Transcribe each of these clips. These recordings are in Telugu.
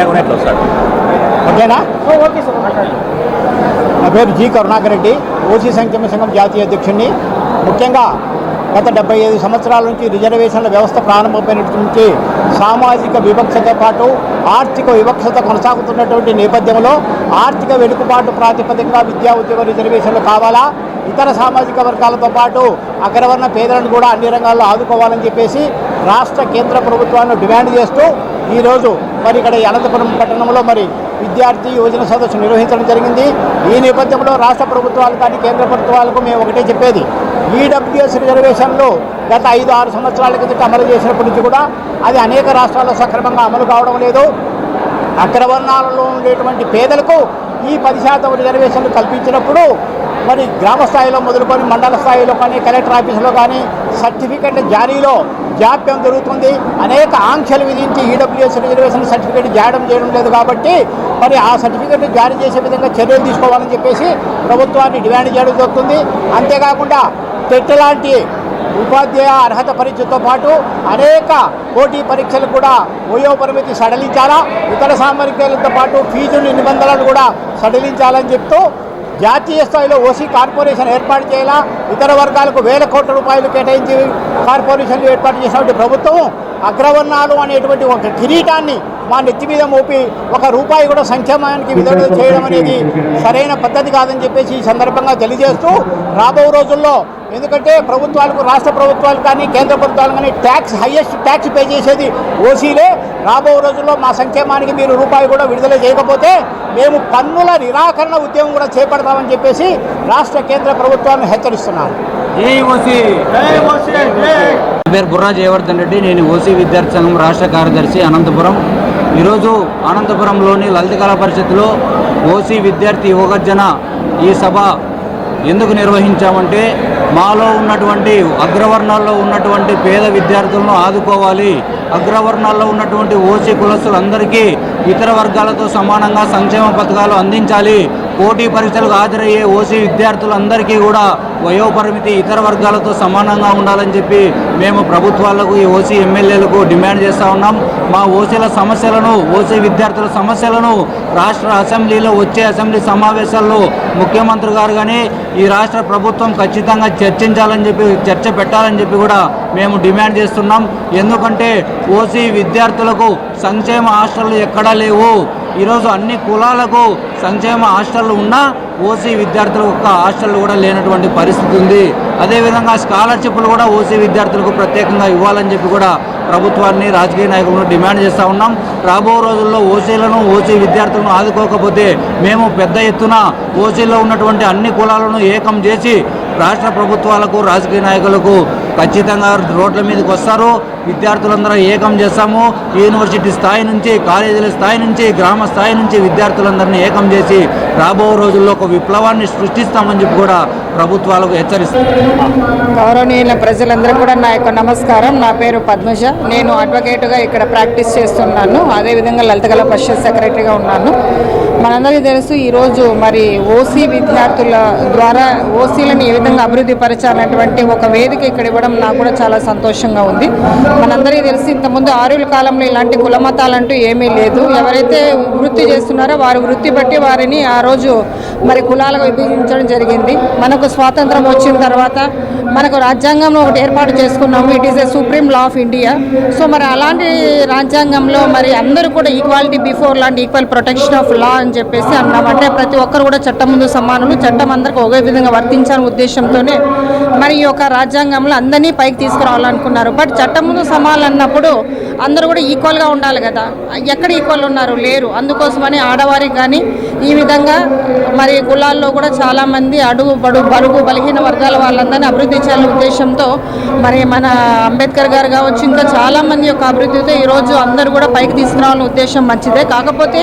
వస్తాడు? ఓకేనా? ఓకే సార్ మాట్లాడండి. నా పేరు జి కరుణాకర్ రెడ్డి ఓసీ సంక్షేమ సంఘం జాతీయ అధ్యక్షుడిని. ముఖ్యంగా గత డెబ్బై ఐదు సంవత్సరాల నుంచి రిజర్వేషన్ల వ్యవస్థ ప్రారంభమైనటువంటి నుంచి సామాజిక వివక్షతో పాటు ఆర్థిక వివక్షత కొనసాగుతున్నటువంటి నేపథ్యంలో ఆర్థిక వెనుకబాటు ప్రాతిపదికగా విద్యా ఉద్యోగ రిజర్వేషన్లు కావాలా? ఇతర సామాజిక వర్గాలతో పాటు అగ్రవర్ణ పేదలను కూడా అన్ని రంగాల్లో ఆదుకోవాలని చెప్పేసి రాష్ట్ర కేంద్ర ప్రభుత్వాలను డిమాండ్ చేస్తూ ఈరోజు మరి ఇక్కడ అనంతపురం పట్టణంలో మరి విద్యార్థి యువజన సదస్సు నిర్వహించడం జరిగింది. ఈ నేపథ్యంలో రాష్ట్ర ప్రభుత్వాలు కానీ కేంద్ర ప్రభుత్వాలకు మేము ఒకటే చెప్పేది. ఈడబ్ల్యూఎస్ రిజర్వేషన్లు గత ఐదు ఆరు సంవత్సరాల కిందట అమలు చేసినప్పటి నుంచి కూడా అది అనేక రాష్ట్రాల్లో సక్రమంగా అమలు కావడం లేదు. అగ్రవర్ణాలలో ఉండేటువంటి పేదలకు ఈ పది శాతం రిజర్వేషన్లు కల్పించినప్పుడు మరి గ్రామ స్థాయిలో మొదలుకొని మండల స్థాయిలో కానీ కలెక్టర్ ఆఫీసులో కానీ సర్టిఫికెట్ జారీలో జాప్యం జరుగుతుంది. అనేక ఆంక్షలు విధించి ఈడబ్ల్యూఎస్ రిజర్వేషన్ సర్టిఫికేట్ జాయడం చేయడం లేదు కాబట్టి మరి ఆ సర్టిఫికెట్ జారీ చేసే విధంగా చర్యలు తీసుకోవాలని చెప్పేసి ప్రభుత్వాన్ని డిమాండ్ చేయడం జరుగుతుంది. అంతేకాకుండా టెట్ లాంటి ఉపాధ్యాయ అర్హత పరీక్షతో పాటు అనేక పోటీ పరీక్షలు కూడా వయో పరిమితి సడలించాలా? ఇతర సామర్థ్యాలతో పాటు ఫీజులు నిబంధనలు కూడా సడలించాలని చెప్తూ జాతీయ స్థాయిలో ఓసీ కార్పొరేషన్ ఏర్పాటు చేయాలా? ఇతర వర్గాలకు వేల కోట్ల రూపాయలు కేటాయించి కార్పొరేషన్లు ఏర్పాటు చేసినటువంటి ప్రభుత్వం అగ్రవర్ణాలు అనేటువంటి ఒక కిరీటాన్ని మా నెత్తి మీద మోపి ఒక రూపాయి కూడా సంక్షేమానికి విడుదల చేయడం అనేది సరైన పద్ధతి కాదని చెప్పేసి ఈ సందర్భంగా తెలియజేస్తూ రాబో రోజుల్లో ఎందుకంటే ప్రభుత్వాలకు రాష్ట్ర ప్రభుత్వాలు కానీ కేంద్ర ప్రభుత్వాలు కానీ ట్యాక్స్ హయ్యెస్ట్ ట్యాక్స్ పే చేసేది ఓసీలే. రాబో రోజుల్లో మా సంక్షేమానికి మీరు రూపాయి కూడా విడుదల చేయకపోతే మేము పన్నుల నిరాకరణ ఉద్యమం కూడా చేపడతామని చెప్పేసి రాష్ట్ర కేంద్ర ప్రభుత్వాన్ని హెచ్చరిస్తున్నాను పేరు బుర్రా జయవర్ధన్ రెడ్డి. నేను ఓసీ విద్యార్థి సంఘం రాష్ట్ర కార్యదర్శి అనంతపురం. ఈరోజు అనంతపురంలోని లలిత కళా పరిషత్తులో ఓసీ విద్యార్థి యువగర్జన ఈ సభ ఎందుకు నిర్వహించామంటే మాలో ఉన్నటువంటి అగ్రవర్ణాల్లో ఉన్నటువంటి పేద విద్యార్థులను ఆదుకోవాలి. అగ్రవర్ణాల్లో ఉన్నటువంటి ఓసీ కులస్తులందరికీ ఇతర వర్గాలతో సమానంగా సంక్షేమ పథకాలు అందించాలి. పోటీ పరీక్షలకు హాజరయ్యే ఓసీ విద్యార్థులందరికీ కూడా వయోపరిమితి ఇతర వర్గాలతో సమానంగా ఉండాలని చెప్పి మేము ప్రభుత్వాలకు ఈ ఓసీ ఎమ్మెల్యేలకు డిమాండ్ చేస్తూ ఉన్నాం. మా ఓసీల సమస్యలను ఓసీ విద్యార్థుల సమస్యలను రాష్ట్ర అసెంబ్లీలో వచ్చే అసెంబ్లీ సమావేశాల్లో ముఖ్యమంత్రి గారు కానీ ఈ రాష్ట్ర ప్రభుత్వం ఖచ్చితంగా చర్చించాలని చెప్పి చర్చ పెట్టాలని చెప్పి కూడా మేము డిమాండ్ చేస్తున్నాం. ఎందుకంటే ఓసీ విద్యార్థులకు సంక్షేమ హాస్టళ్ళు ఎక్కడా లేవు. ఈరోజు అన్ని కులాలకు సంక్షేమ హాస్టళ్ళు ఉన్నా ఓసీ విద్యార్థులకు ఒక్క హాస్టల్ కూడా లేనటువంటి పరిస్థితి ఉంది. అదేవిధంగా స్కాలర్షిప్లు కూడా ఓసీ విద్యార్థులకు ప్రత్యేకంగా ఇవ్వాలని చెప్పి కూడా ప్రభుత్వాన్ని రాజకీయ నాయకులను డిమాండ్ చేస్తూ ఉన్నాం. రాబో రోజుల్లో ఓసీలను ఓసీ విద్యార్థులను ఆదుకోకపోతే మేము పెద్ద ఎత్తున ఓసీలో ఉన్నటువంటి అన్ని కులాలను ఏకం చేసి రాష్ట్ర ప్రభుత్వాలకు రాజకీయ నాయకులకు ఖచ్చితంగా రోడ్ల మీదకి వస్తారు. విద్యార్థులందరూ ఏకం చేస్తాము. యూనివర్సిటీ స్థాయి నుంచి కాలేజీల స్థాయి నుంచి గ్రామ స్థాయి నుంచి విద్యార్థులందరినీ ఏకం చేసి రాబో రోజుల్లో ఒక విప్లవాన్ని సృష్టిస్తామని చెప్పి కూడా ప్రభుత్వాలకు హెచ్చరిస్తుంది గౌరవనీయుల ప్రజలందరూ కూడా నా యొక్క నమస్కారం. నా పేరు పద్మజ. నేను అడ్వకేట్గా ఇక్కడ ప్రాక్టీస్ చేస్తున్నాను. అదేవిధంగా లలిత కళా పరిషత్ సెక్రటరీగా ఉన్నాను. మనందరికీ తెలుసు ఈరోజు మరి ఓసీ విద్యార్థుల ద్వారా ఓసీలను ఏ విధంగా అభివృద్ధి పరచాలన్నటువంటి ఒక వేదిక ఇక్కడ ఇవ్వడం నాకు కూడా చాలా సంతోషంగా ఉంది. మనందరికీ తెలిసి ఇంతకుముందు ఆరుల కాలంలో ఇలాంటి కులమతాలంటూ ఏమీ లేదు. ఎవరైతే వృత్తి చేస్తున్నారో వారి వృత్తి బట్టి వారిని ఆ రోజు మరి కులాలుగా విభజించడం జరిగింది. మనకు స్వాతంత్రం వచ్చిన తర్వాత మనకు రాజ్యాంగంలో ఒకటి ఏర్పాటు చేసుకున్నాము. It is a supreme law of India so మరి అలాంటి రాజ్యాంగంలో మరి అందరూ కూడా ఈక్వాలిటీ బిఫోర్ లాంటి ఈక్వల్ ప్రొటెక్షన్ ఆఫ్ లా అని చెప్పేసి అన్నాం. అంటే ప్రతి ఒక్కరు కూడా చట్టం ముందు సమానులు చట్టం అందరికి ఒకే విధంగా వర్తించాలనే ఉద్దేశంతోనే మరి ఈ యొక్క రాజ్యాంగంలో అందరినీ పైకి తీసుకురావాలనుకున్నారు. బట్ చట్టం ముందు సమానులు అన్నప్పుడు అందరూ కూడా ఈక్వల్గా ఉండాలి కదా. ఎక్కడ ఈక్వల్ ఉన్నారు? లేరు. అందుకోసమని ఆడవారికి కానీ ఈ విధంగా మరి కులాల్లో కూడా చాలామంది అడుగు బడు బరుగు బలహీన వర్గాల వాళ్ళందరినీ అభివృద్ధి చేయాలనే ఉద్దేశంతో మరి మన అంబేద్కర్ గారు కావచ్చు ఇంకా చాలామంది యొక్క అభివృద్ధితో ఈరోజు అందరూ కూడా పైకి తీసుకురావాలనే ఉద్దేశం మంచిదే. కాకపోతే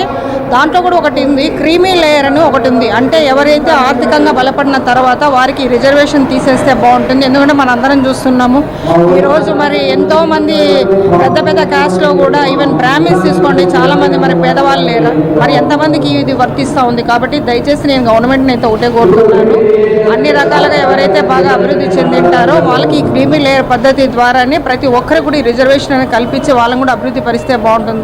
దాంట్లో కూడా ఒకటి ఉంది క్రీమీ లేయర్ అని ఒకటి ఉంది. అంటే ఎవరైతే ఆర్థికంగా బలపడిన తర్వాత వారికి రిజర్వేషన్ తీసేస్తే బాగుంటుంది. ఎందుకంటే మన అందరం చూస్తున్నాము ఈరోజు మరి ఎంతోమంది పెద్ద పెద్ద కాస్ట్లో క్యాస్ట్లో కూడా ఈవెన్ బ్రాహ్మిన్స్ తీసుకోండి చాలామంది మరి పేదవాళ్ళు లేరు? మరి ఎంతమందికి ఇది వర్తిస్తూ ఉంది? కాబట్టి దయచేసి నేను గవర్నమెంట్ని అయితే ఒకటే కోరుతున్నాను అన్ని రకాలుగా ఎవరైతే బాగా అభివృద్ధి చెందింటారో వాళ్ళకి ఈ క్రీమీ లేయర్ పద్ధతి ద్వారానే ప్రతి ఒక్కరికి కూడా రిజర్వేషన్ అనేది కల్పించి వాళ్ళని కూడా అభివృద్ధి పరిస్తే బాగుంటుంది